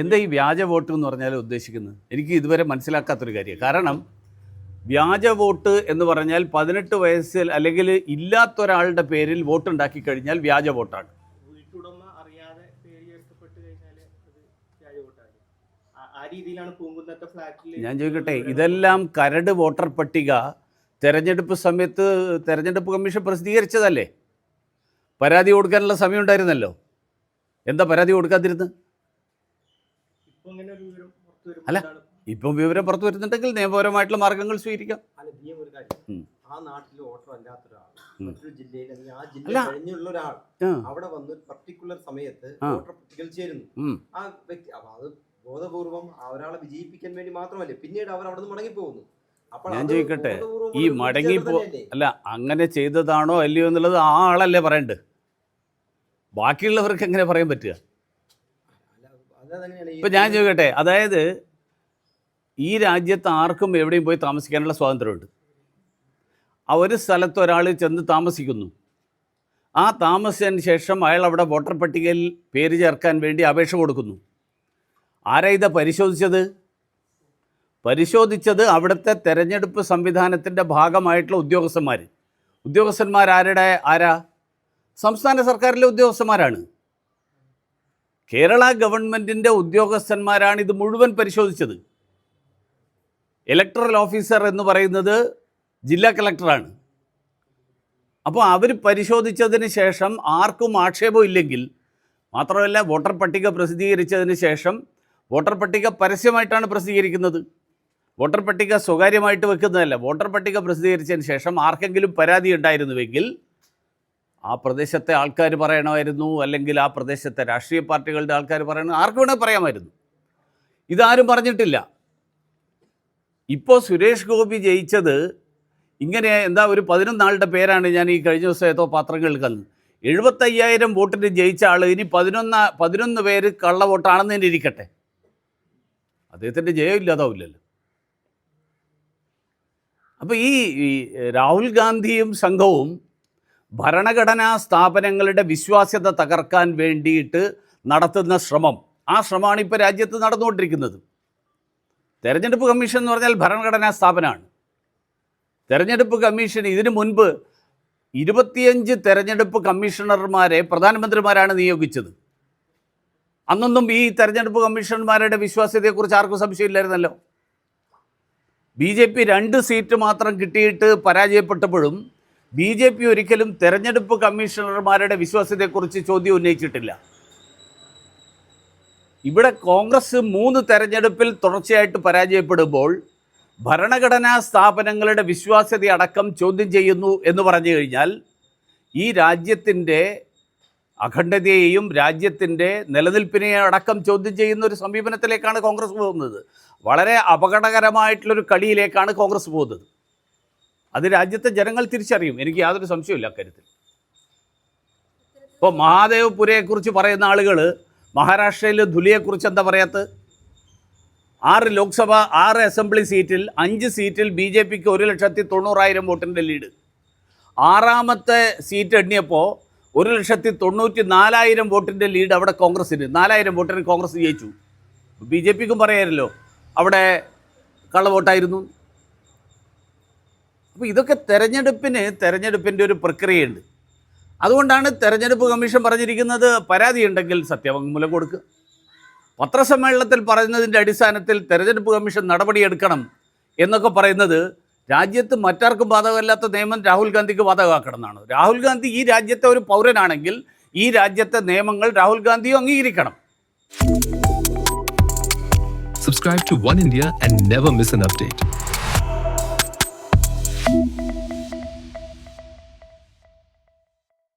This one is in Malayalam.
എന്താ ഈ വ്യാജ വോട്ട് എന്ന് പറഞ്ഞാൽ ഉദ്ദേശിക്കുന്നത്? എനിക്ക് ഇതുവരെ മനസ്സിലാക്കാത്തൊരു കാര്യം. കാരണം വ്യാജ വോട്ട് എന്ന് പറഞ്ഞാൽ പതിനെട്ട് വയസ്സിൽ അല്ലെങ്കിൽ ഇല്ലാത്തൊരാളുടെ പേരിൽ വോട്ട് ഉണ്ടാക്കി കഴിഞ്ഞാൽ വ്യാജ വോട്ടാണ്. ഞാൻ ചോദിക്കട്ടെ ഇതെല്ലാം കരട് വോട്ടർ പട്ടിക തെരഞ്ഞെടുപ്പ് സമയത്ത് തെരഞ്ഞെടുപ്പ് കമ്മീഷൻ പ്രസിദ്ധീകരിച്ചതല്ലേ? പരാതി കൊടുക്കാനുള്ള സമയം ഉണ്ടായിരുന്നല്ലോ. എന്താ പരാതി കൊടുക്കാതിരുന്നത് ഇപ്പൊ ഇങ്ങനെ ഒരു വിവരം പുറത്തു അല്ല. ഇപ്പം വിവരം പുറത്തു വരുന്നുണ്ടെങ്കിൽ നിയമപരമായിട്ടുള്ള മാർഗങ്ങൾ സ്വീകരിക്കാം. ആ വോട്ടർ അല്ലാത്ത ഒരാൾ മറ്റൊരു ജില്ലയിൽ അല്ലെങ്കിൽ ആ ജില്ല കഴിഞ്ഞുള്ള ഒരാൾ അവിടെ വന്ന് ഒരു പർട്ടിക്കുലർ സമയത്ത് ആ. വോട്ടർ പട്ടികയിൽ ചേരുന്നു. ആ വ്യക്തി അത് ബോധപൂർവം ആ ഒരാളെ വിജയിപ്പിക്കാൻ വേണ്ടി മാത്രമല്ലേ പിന്നീട് അവർ അവിടെ നിന്ന് മടങ്ങി പോകുന്നു ഞാൻ ചോദിക്കട്ടെ, ഈ മടങ്ങി പോ- അല്ല അങ്ങനെ ചെയ്തതാണോ അല്ലയോ എന്നുള്ളത് ആ ആളല്ലേ പറയണ്ട് ബാക്കിയുള്ളവർക്ക് എങ്ങനെ പറയാൻ പറ്റുക? ഇപ്പം ഞാൻ ചോദിക്കട്ടെ അതായത് ഈ രാജ്യത്ത് ആർക്കും എവിടെയും പോയി താമസിക്കാനുള്ള സ്വാതന്ത്ര്യമുണ്ട്. ആ ഒരു സ്ഥലത്ത് ഒരാൾ ചെന്ന് താമസിക്കുന്നു. ആ താമസിച്ചതിന് ശേഷം അയാൾ അവിടെ വോട്ടർ പട്ടികയിൽ പേര് ചേർക്കാൻ വേണ്ടി അപേക്ഷ കൊടുക്കുന്നു. ആരാ ഇത് പരിശോധിച്ചത്? പരിശോധിച്ചത് അവിടുത്തെ തെരഞ്ഞെടുപ്പ് സംവിധാനത്തിന്റെ ഭാഗമായിട്ടുള്ള ഉദ്യോഗസ്ഥന്മാർ ആരുടെ ആരാ? സംസ്ഥാന സർക്കാരിലെ ഉദ്യോഗസ്ഥന്മാരാണ്. കേരള ഗവൺമെന്റിന്റെ ഉദ്യോഗസ്ഥന്മാരാണ് ഇത് മുഴുവൻ പരിശോധിച്ചത്. ഇലക്ടറൽ ഓഫീസർ എന്ന് പറയുന്നത് ജില്ലാ കളക്ടറാണ് അപ്പോൾ അവർ പരിശോധിച്ചതിന് ശേഷം ആർക്കും ആക്ഷേപം ഇല്ലെങ്കിൽ മാത്രമല്ല വോട്ടർ പട്ടിക പ്രസിദ്ധീകരിച്ചതിന് ശേഷം വോട്ടർ പട്ടിക പരസ്യമായിട്ടാണ് പ്രസിദ്ധീകരിക്കുന്നത്. വോട്ടർ പട്ടിക സ്വകാര്യമായിട്ട് വെക്കുന്നതല്ല വോട്ടർ പട്ടിക പ്രസിദ്ധീകരിച്ചതിന് ശേഷം ആർക്കെങ്കിലും പരാതി ഉണ്ടായിരുന്നുവെങ്കിൽ ആ പ്രദേശത്തെ ആൾക്കാർ പറയണമായിരുന്നു അല്ലെങ്കിൽ ആ പ്രദേശത്തെ രാഷ്ട്രീയ പാർട്ടികളുടെ ആൾക്കാർ പറയണം ആർക്ക് വേണേൽ പറയാമായിരുന്നു. ഇതാരും പറഞ്ഞിട്ടില്ല. ഇപ്പോൾ സുരേഷ് ഗോപി ജയിച്ചത് ഇങ്ങനെ എന്താ ഒരു പതിനൊന്നാളുടെ പേരാണ് ഞാൻ ഈ കഴിഞ്ഞ ദിവസം ഏതോ പത്രങ്ങളിൽ കണ്ടത് എഴുപത്തയ്യായിരം വോട്ടിന് ജയിച്ച ആൾ ഇനി പതിനൊന്ന് പതിനൊന്ന് പേര് കള്ള വോട്ടാണെന്ന് തന്നെ ഇരിക്കട്ടെ. അദ്ദേഹത്തിന്റെ ജയം ഇല്ലാതാവില്ലല്ലോ. അപ്പോൾ ഈ രാഹുൽ ഗാന്ധിയും സംഘവും ഭരണഘടനാ സ്ഥാപനങ്ങളുടെ വിശ്വാസ്യത തകർക്കാൻ വേണ്ടിയിട്ട് നടത്തുന്ന ശ്രമം. ആ ശ്രമമാണ് ഇപ്പോൾ രാജ്യത്ത് നടന്നുകൊണ്ടിരിക്കുന്നത്. തെരഞ്ഞെടുപ്പ് കമ്മീഷൻ എന്ന് പറഞ്ഞാൽ ഭരണഘടനാ സ്ഥാപനമാണ്. തെരഞ്ഞെടുപ്പ് കമ്മീഷൻ ഇതിനു മുൻപ് ഇരുപത്തിയഞ്ച് തെരഞ്ഞെടുപ്പ് കമ്മീഷണർമാരെ പ്രധാനമന്ത്രിമാരാണ് നിയോഗിച്ചത്. അന്നൊന്നും ഈ തെരഞ്ഞെടുപ്പ് കമ്മീഷണർമാരുടെ വിശ്വാസ്യതയെക്കുറിച്ച് ആർക്കും സംശയമില്ലായിരുന്നല്ലോ. ബി ജെ പി രണ്ട് സീറ്റ് മാത്രം കിട്ടിയിട്ട് പരാജയപ്പെട്ടപ്പോഴും ബി ജെ പി ഒരിക്കലും തെരഞ്ഞെടുപ്പ് കമ്മീഷണർമാരുടെ വിശ്വാസ്യതയെക്കുറിച്ച് ചോദ്യം ഉന്നയിച്ചിട്ടില്ല. ഇവിടെ കോൺഗ്രസ് മൂന്ന് തെരഞ്ഞെടുപ്പിൽ തുടർച്ചയായിട്ട് പരാജയപ്പെടുമ്പോൾ ഭരണഘടനാ സ്ഥാപനങ്ങളുടെ വിശ്വാസ്യത അടക്കം ചോദ്യം ചെയ്യുന്നു എന്ന് പറഞ്ഞു കഴിഞ്ഞാൽ ഈ രാജ്യത്തിന്റെ അഖണ്ഡതയെയും രാജ്യത്തിന്റെ നിലനിൽപ്പിനെയും അടക്കം ചോദ്യം ചെയ്യുന്ന ഒരു സമീപനത്തിലേക്കാണ് കോൺഗ്രസ് പോകുന്നത്. വളരെ അപകടകരമായിട്ടുള്ളൊരു കളിയിലേക്കാണ് കോൺഗ്രസ് പോകുന്നത്. അത് രാജ്യത്തെ ജനങ്ങൾ തിരിച്ചറിയും. എനിക്ക് യാതൊരു സംശയമില്ല അക്കാര്യത്തിൽ. ഇപ്പോൾ മഹാദേവ്പുരയെക്കുറിച്ച് പറയുന്ന ആളുകൾ മഹാരാഷ്ട്രയിൽ ധുലിയെക്കുറിച്ച് എന്താ പറയാത്തത് ആറ് ലോക്സഭ ആറ് അസംബ്ലി സീറ്റിൽ അഞ്ച് സീറ്റിൽ ബി ജെ പിക്ക് ഒരു ലക്ഷത്തി തൊണ്ണൂറായിരം വോട്ടിന്റെ ലീഡ്. ആറാമത്തെ സീറ്റ് എണ്ണിയപ്പോൾ ഒരു ലക്ഷത്തി തൊണ്ണൂറ്റി നാലായിരം വോട്ടിന്റെ ലീഡ് അവിടെ കോൺഗ്രസ്സിന്. നാലായിരം വോട്ടിന് കോൺഗ്രസ് ജയിച്ചു. ബി ജെ പിക്കും പറയാമല്ലോ അവിടെ കള്ളവോട്ടായിരുന്നു അപ്പോൾ ഇതൊക്കെ തെരഞ്ഞെടുപ്പിന് തെരഞ്ഞെടുപ്പിന്റെ ഒരു പ്രക്രിയയുണ്ട്. അതുകൊണ്ടാണ് തെരഞ്ഞെടുപ്പ് കമ്മീഷൻ പറഞ്ഞിരിക്കുന്നത് പരാതി ഉണ്ടെങ്കിൽ സത്യവാങ്മൂലം കൊടുക്കുക പത്രസമ്മേളനത്തിൽ പറയുന്നതിന്റെ അടിസ്ഥാനത്തിൽ തെരഞ്ഞെടുപ്പ് കമ്മീഷൻ നടപടിയെടുക്കണം എന്നൊക്കെ പറയുന്നത് രാജ്യത്ത് മറ്റാർക്കും ബാധകമല്ലാത്ത നിയമം രാഹുൽ ഗാന്ധിക്ക് ബാധകമാക്കണം എന്നാണ് രാഹുൽ ഗാന്ധി ഈ രാജ്യത്തെ ഒരു പൗരനാണെങ്കിൽ ഈ രാജ്യത്തെ നിയമങ്ങൾ രാഹുൽ ഗാന്ധിയും അംഗീകരിക്കണം. Subscribe to One India and never miss Thank you.